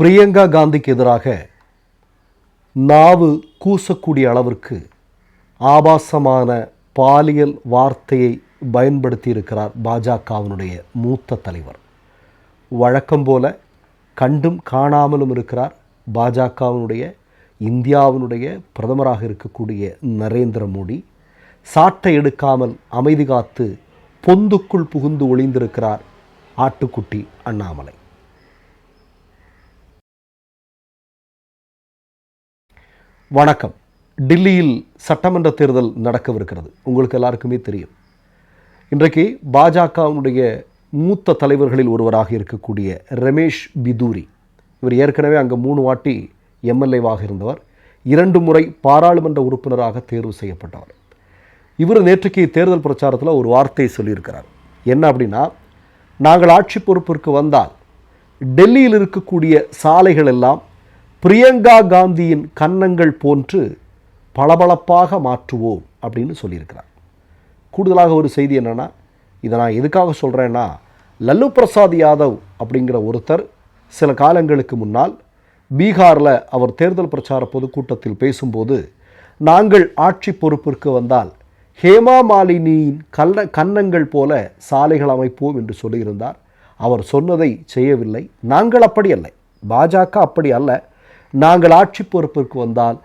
பிரியங்கா காந்திக்கு எதிராக நாவு கூசக்கூடிய அளவிற்கு ஆபாசமான பாலியல் வார்த்தையை பயன்படுத்தி இருக்கிறார் பாஜகவினுடைய மூத்த தலைவர். வழக்கம் போல கண்டும் காணாமலும் இருக்கிறார் பாஜகவினுடைய இந்தியாவினுடைய பிரதமராக இருக்கக்கூடிய நரேந்திர மோடி. சாட்டை எடுக்காமல் அமைதி காத்து பொந்துக்குள் புகுந்து ஒளிந்திருக்கிறார் ஆட்டுக்குட்டி அண்ணாமலை. வணக்கம். டில்லியில் சட்டமன்ற தேர்தல் நடக்கவிருக்கிறது. உங்களுக்கு எல்லாருக்குமே தெரியும். இன்றைக்கு பாஜகவினுடைய மூத்த தலைவர்களில் ஒருவராக இருக்கக்கூடிய ரமேஷ் பிதூரி இவர் ஏற்கனவே அங்கே மூணு வாட்டி எம்எல்ஏவாக இருந்தவர். இரண்டு முறை பாராளுமன்ற உறுப்பினராக தேர்வு செய்யப்பட்டவர். இவர் நேற்றுக்கு தேர்தல் பிரச்சாரத்தில் ஒரு வார்த்தையை சொல்லியிருக்கிறார். என்ன அப்படின்னா நாங்கள் ஆட்சி பொறுப்பிற்கு வந்தால் டெல்லியில் இருக்கக்கூடிய சாலைகள் எல்லாம் பிரியங்கா காந்தியின் கன்னங்கள் போன்று பளபளப்பாக மாற்றுவோம் அப்படின்னு சொல்லியிருக்கிறார். கூடுதலாக ஒரு செய்தி என்னென்னா இதை நான் எதுக்காக சொல்கிறேன்னா லல்லு பிரசாத் யாதவ் அப்படிங்கிற ஒருத்தர் சில காலங்களுக்கு முன்னால் பீகாரில் அவர் தேர்தல் பிரச்சார பொதுக்கூட்டத்தில் பேசும்போது நாங்கள் ஆட்சி பொறுப்பிற்கு வந்தால் ஹேமா மாலினியின் கல்ல கன்னங்கள் போல சாலைகள் அமைப்போம் என்று சொல்லியிருந்தார். அவர் சொன்னதை செய்யவில்லை. நாங்கள் அப்படி அல்ல. பாஜக அப்படி அல்ல. நாங்கள் ஆட்சி பொறுப்பிற்கு வந்தால்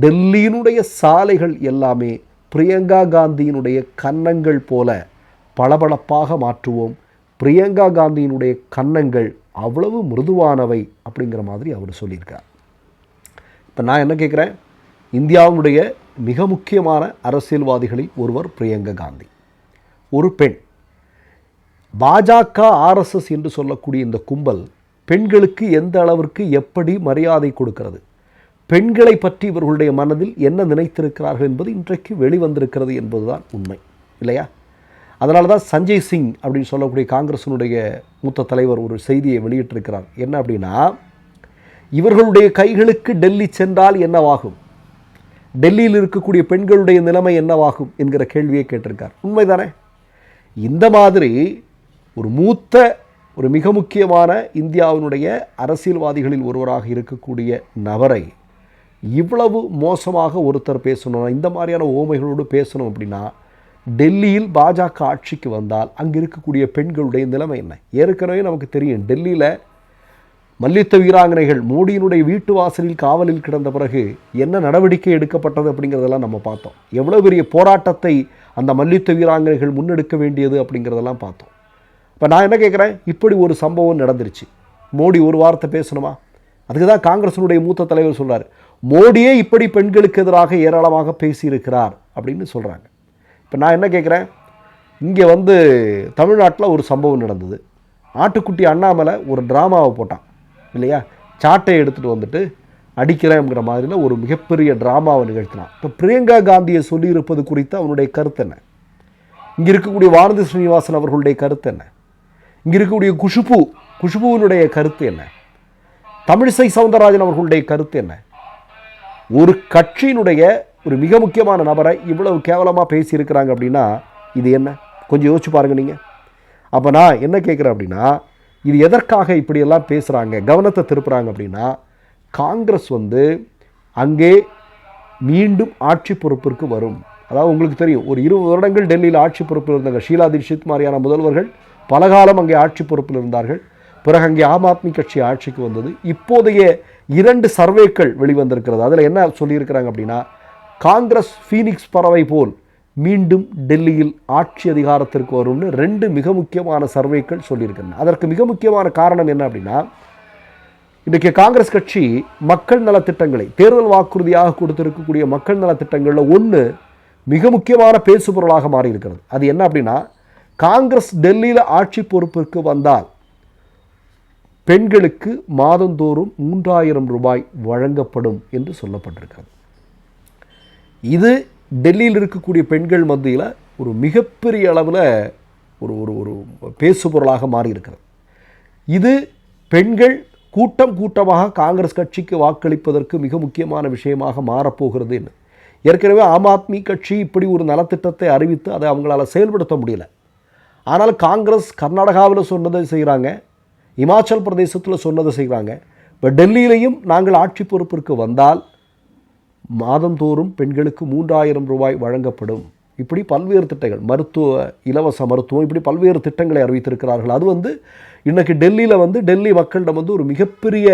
டெல்லியினுடைய சாலைகள் எல்லாமே பிரியங்கா காந்தியினுடைய கன்னங்கள் போல பளபளப்பாக மாற்றுவோம். பிரியங்கா காந்தியினுடைய கன்னங்கள் அவ்வளவு மிருதுவானவை அப்படிங்கிற மாதிரி அவர் சொல்லியிருக்கார். இப்போ நான் என்ன கேட்குறேன்? இந்தியாவுடைய மிக முக்கியமான அரசியல்வாதிகளில் ஒருவர் பிரியங்கா காந்தி. ஒரு பெண். பாஜக ஆர்எஸ்எஸ் என்று சொல்லக்கூடிய இந்த கும்பல் பெண்களுக்கு எந்த அளவிற்கு எப்படி மரியாதை கொடுக்கிறது? பெண்களை பற்றி இவர்களுடைய மனதில் என்ன நினைத்திருக்கிறார்கள் என்பது இன்றைக்கு வெளிவந்திருக்கிறது என்பதுதான் உண்மை இல்லையா? அதனால தான் சஞ்சய் சிங் அப்படின்னு சொல்லக்கூடிய காங்கிரஸினுடைய மூத்த தலைவர் ஒரு செய்தியை வெளியிட்டிருக்கிறார். என்ன அப்படின்னா இவர்களுடைய கைகளுக்கு டெல்லி சென்றால் என்னவாகும்? டெல்லியில் இருக்கக்கூடிய பெண்களுடைய நிலைமை என்னவாகும் என்கிற கேள்வியை கேட்டிருக்கார். உண்மைதானே? இந்த மாதிரி ஒரு மூத்த ஒரு மிக முக்கியமான இந்தியாவினுடைய அரசியல்வாதிகளில் ஒருவராக இருக்கக்கூடிய நபரை இவ்வளவு மோசமாக ஒருத்தர் பேசணும் இந்த மாதிரியான ஓமைகளோடு பேசணும் அப்படின்னா டெல்லியில் பாஜக ஆட்சிக்கு வந்தால் அங்கே இருக்கக்கூடிய பெண்களுடைய நிலைமை என்ன? ஏற்கனவே நமக்கு தெரியும் டெல்லியில் மல்யுத்த வீராங்கனைகள் மோடியினுடைய வீட்டு வாசலில் காவலில் கிடந்த பிறகு என்ன நடவடிக்கை எடுக்கப்பட்டது அப்படிங்கிறதெல்லாம் நம்ம பார்த்தோம். எவ்வளோ பெரிய போராட்டத்தை அந்த மல்யுத்த வீராங்கனைகள் முன்னெடுக்க வேண்டியது அப்படிங்கிறதெல்லாம் பார்த்தோம். இப்போ நான் என்ன கேட்குறேன் இப்படி ஒரு சம்பவம் நடந்துருச்சு. மோடி ஒரு வார்த்தை பேசணுமா? அதுக்கு தான் காங்கிரஸினுடைய மூத்த தலைவர் சொல்கிறார் மோடியே இப்படி பெண்களுக்கு எதிராக ஏராளமாக பேசியிருக்கிறார் அப்படின்னு சொல்கிறாங்க இப்போ நான் என்ன கேட்குறேன் இங்கே வந்து தமிழ்நாட்டில் ஒரு சம்பவம் நடந்தது. ஆட்டுக்குட்டி அண்ணாமலை ஒரு ட்ராமாவை போட்டான். இல்லையா? சாட்டை எடுத்துகிட்டு வந்துட்டு அடிக்கிறேங்கிற மாதிரியில் ஒரு மிகப்பெரிய ட்ராமாவை நிகழ்த்தினான். இப்போ பிரியங்கா காந்தியை சொல்லியிருப்பது குறித்து அவனுடைய கருத்து என்ன? இங்கே இருக்கக்கூடிய வானதி ஸ்ரீனிவாசன் அவர்களுடைய கருத்து என்ன? இங்கே இருக்கக்கூடிய குஷுபு குஷுபுவினுடைய கருத்து என்ன? தமிழிசை சவுந்தரராஜன் அவர்களுடைய கருத்து என்ன? ஒரு கட்சியினுடைய ஒரு மிக முக்கியமான நபரை இவ்வளவு கேவலமாக பேசியிருக்கிறாங்க அப்படின்னா இது என்ன? கொஞ்சம் யோசிச்சு பாருங்க நீங்கள் அப்போ நான் என்ன கேட்குறேன் அப்படின்னா இது எதற்காக இப்படியெல்லாம் பேசுகிறாங்க கவனத்தை திருப்புறாங்க அப்படின்னா காங்கிரஸ் வந்து அங்கே மீண்டும் ஆட்சி பொறுப்பிற்கு வரும். அதாவது உங்களுக்கு தெரியும் ஒரு இருபது வருடங்கள் டெல்லியில் ஆட்சி பொறுப்பில் இருந்தாங்க ஷீலா தீட்சித் மாதிரியான முதல்வர்கள் பலகாலம் அங்கே ஆட்சி பொறுப்பில் இருந்தார்கள். பிறகு அங்கே ஆம் ஆத்மி கட்சி ஆட்சிக்கு வந்தது. இப்போதைய இரண்டு சர்வேக்கள் வெளிவந்திருக்கிறது. அதில் என்ன சொல்லியிருக்கிறாங்க அப்படின்னா காங்கிரஸ் ஃபீனிக்ஸ் பறவை போல் மீண்டும் டெல்லியில் ஆட்சி அதிகாரத்திற்கு வரும்னு ரெண்டு மிக முக்கியமான சர்வேக்கள் சொல்லியிருக்கின்றன அதற்கு மிக முக்கியமான காரணம் என்ன அப்படின்னா இன்றைக்கு காங்கிரஸ் கட்சி மக்கள் நலத்திட்டங்களை தேர்தல் வாக்குறுதியாக கொடுத்திருக்கக்கூடிய மக்கள் நலத்திட்டங்களில் ஒன்று மிக முக்கியமான பேசுபொருளாக மாறியிருக்கிறது. அது என்ன அப்படின்னா காங்கிரஸ் டெல்லியில் ஆட்சி பொறுப்பிற்கு வந்தால் பெண்களுக்கு மாதந்தோறும் மூன்றாயிரம் ரூபாய் வழங்கப்படும் என்று சொல்லப்பட்டிருக்கிறது. இது டெல்லியில் இருக்கக்கூடிய பெண்கள் மத்தியில் ஒரு மிகப்பெரிய அளவில் ஒரு ஒரு ஒரு பேசுபொருளாக மாறியிருக்கிறது. இது பெண்கள் கூட்டம் கூட்டமாக காங்கிரஸ் கட்சிக்கு வாக்களிப்பதற்கு மிக முக்கியமான விஷயமாக மாறப்போகிறது என்று. ஏற்கனவே ஆம் ஆத்மி கட்சி இப்படி ஒரு நலத்திட்டத்தை அறிவித்து அதை அவங்களால செயல்படுத்த முடியல. ஆனால் காங்கிரஸ் கர்நாடகாவில் சொன்னதை செய்கிறாங்க இமாச்சல் பிரதேசத்தில் சொன்னதை செய்கிறாங்க. இப்போ டெல்லியிலையும் நாங்கள் ஆட்சி பொறுப்பிற்கு வந்தால் மாதந்தோறும் பெண்களுக்கு மூன்றாயிரம் ரூபாய் வழங்கப்படும். இப்படி பல்வேறு திட்டங்கள் மருத்துவ இலவச மருத்துவம் இப்படி பல்வேறு திட்டங்களை அறிவித்திருக்கிறார்கள். அது வந்து இன்றைக்கு டெல்லியில் வந்து டெல்லி மக்களிடம் வந்து ஒரு மிகப்பெரிய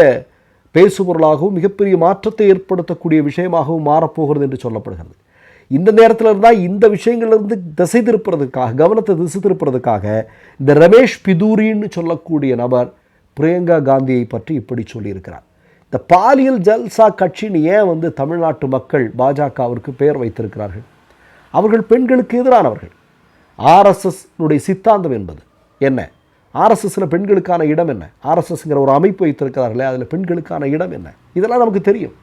பேசுபொருளாகவும் மிகப்பெரிய மாற்றத்தை ஏற்படுத்தக்கூடிய விஷயமாகவும் மாறப்போகிறது என்று சொல்லப்படுகிறது. இந்த நேரத்தில் இருந்தால் இந்த விஷயங்கள்லேருந்து திசை திருப்புறதுக்காக கவனத்தை திசை திருப்புறதுக்காக இந்த ரமேஷ் பிதூரின்னு சொல்லக்கூடிய நபர் பிரியங்கா காந்தியை பற்றி இப்படி சொல்லியிருக்கிறார். இந்த பாலியல் ஜல்சா கட்சின்னு ஏன் வந்து தமிழ்நாட்டு மக்கள் பாஜகவிற்கு பெயர் வைத்திருக்கிறார்கள்? அவர்கள் பெண்களுக்கு எதிரானவர்கள். ஆர்எஸ்எஸ்னுடைய சித்தாந்தம் என்பது என்ன? ஆர்எஸ்எஸ்ஸில் பெண்களுக்கான இடம் என்ன? ஆர்எஸ்எஸ்ங்கிற ஒரு அமைப்பு வைத்திருக்கிறார்களே அதில் பெண்களுக்கான இடம் என்ன? இதெல்லாம் நமக்கு தெரியும்.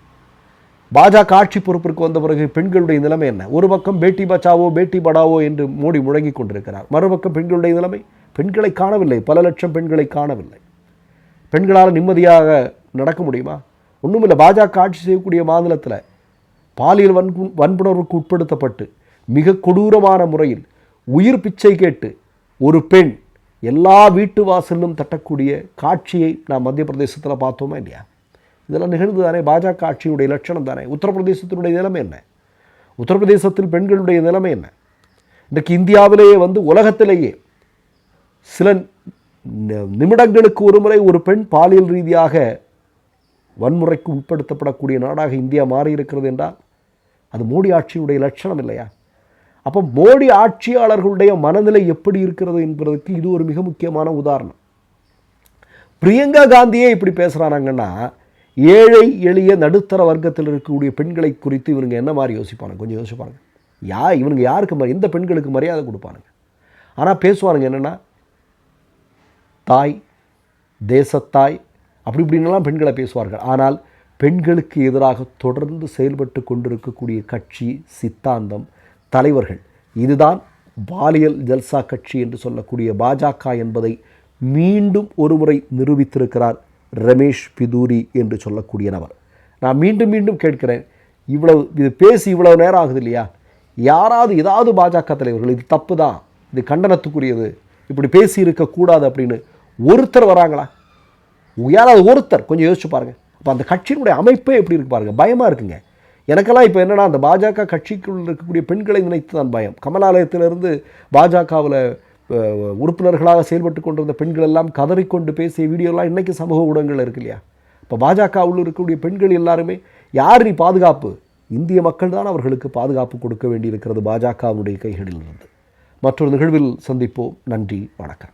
பாஜக ஆட்சி பொறுப்பிற்கு வந்த பிறகு பெண்களுடைய நிலைமை என்ன? ஒரு பக்கம் பேட்டி பச்சாவோ பேட்டி படாவோ என்று மோடி முழங்கி கொண்டிருக்கிறார். மறுபக்கம் பெண்களுடைய நிலைமை? பெண்களை காணவில்லை. பல லட்சம் பெண்களை காணவில்லை. பெண்களால் நிம்மதியாக நடக்க முடியுமா? ஒன்றுமில்லை பாஜக ஆட்சி செய்யக்கூடிய மாநிலத்தில் பாலியல் வன்பு வன்புணர்வுக்கு உட்படுத்தப்பட்டு மிக கொடூரமான முறையில் உயிர் பிச்சை கேட்டு ஒரு பெண் எல்லா வீட்டு வாசலிலும் தட்டக்கூடிய காட்சியை நாம் மத்திய பிரதேசத்தில் பார்த்தோமா இல்லையா? இதெல்லாம் நிகழ்ந்து தானே பாஜக ஆட்சியுடைய லட்சணம் தானே? உத்தரப்பிரதேசத்தினுடைய நிலைமை என்ன? உத்தரப்பிரதேசத்தில் பெண்களுடைய நிலைமை என்ன? இன்றைக்கு இந்தியாவிலேயே வந்து உலகத்திலேயே சில நி- நிமிடங்களுக்கு ஒரு முறை ஒரு பெண் பாலியல் ரீதியாக வன்முறைக்கு உட்படுத்தப்படக்கூடிய நாடாக இந்தியா மாறி இருக்கிறது என்றால் அது மோடி ஆட்சியுடைய லட்சணம் இல்லையா? அப்போ மோடி ஆட்சியாளர்களுடைய மனநிலை எப்படி இருக்கிறது என்பதற்கு இது ஒரு மிக முக்கியமான உதாரணம். பிரியங்கா காந்தியே இப்படி பேசுகிறானாங்கன்னா ஏழை எளிய நடுத்தர வர்க்கத்தில் இருக்கக்கூடிய பெண்களை குறித்து இவனுங்க என்ன மாதிரி யோசிப்பானுங்க? கொஞ்சம் யோசிப்பானுங்க யா இவனுங்க யாருக்கு மரி- எந்த பெண்களுக்கு மரியாதை கொடுப்பானுங்க? ஆனால் பேசுவானுங்க என்னென்னா தாய் தேசத்தாய் அப்படி இப்படின்லாம் பெண்களை பேசுவார்கள். ஆனால் பெண்களுக்கு எதிராக தொடர்ந்து செயல்பட்டு கொண்டிருக்கக்கூடிய கட்சி சித்தாந்தம் தலைவர்கள் இதுதான் பாலியல் ஜல்சா கட்சி என்று சொல்லக்கூடிய பாஜக என்பதை மீண்டும் ஒருமுறை நிரூபித்திருக்கிறார் ரமேஷ் பிதூரி என்று சொல்லக்கூடிய நபர். நான் மீண்டும் மீண்டும் கேட்கிறேன் இவ்வளவு இது பேசி இவ்வளவு நேரம் ஆகுது இல்லையா? யாராவது ஏதாவது பாஜக தலைவர்கள் இது தப்பு தான் இது கண்டனத்துக்குரியது. இப்படி பேசி இருக்கக்கூடாது அப்படின்னு ஒருத்தர் வராங்களா? யாராவது ஒருத்தர் கொஞ்சம் யோசிச்சு பாருங்க. அப்போ அந்த கட்சியினுடைய அமைப்பே எப்படி இருக்கு பாருங்கள் பயமாக இருக்குங்க. எனக்கெல்லாம் இப்போ என்னென்னா அந்த பாஜக கட்சிக்குள் இருக்கக்கூடிய பெண்களை நினைத்து தான் பயம். கமலாலயத்திலிருந்து பாஜகவில் உறுப்பினர்களாக செயல்பட்டு கொண்டிருந்த பெண்கள் எல்லாம் கதறிக்கொண்டு பேசிய வீடியோலாம் இன்றைக்கி சமூக ஊடகங்கள் இருக்கு இல்லையா? இப்போ பாஜகவில் இருக்கக்கூடிய பெண்கள் எல்லாருமே யார் நீ பாதுகாப்பு? இந்திய மக்கள் தான் அவர்களுக்கு பாதுகாப்பு கொடுக்க வேண்டியிருக்கிறது பாஜகவுடைய கைகளில் இருந்து மற்றொரு நிகழ்வில் சந்திப்போம். நன்றி. வணக்கம்.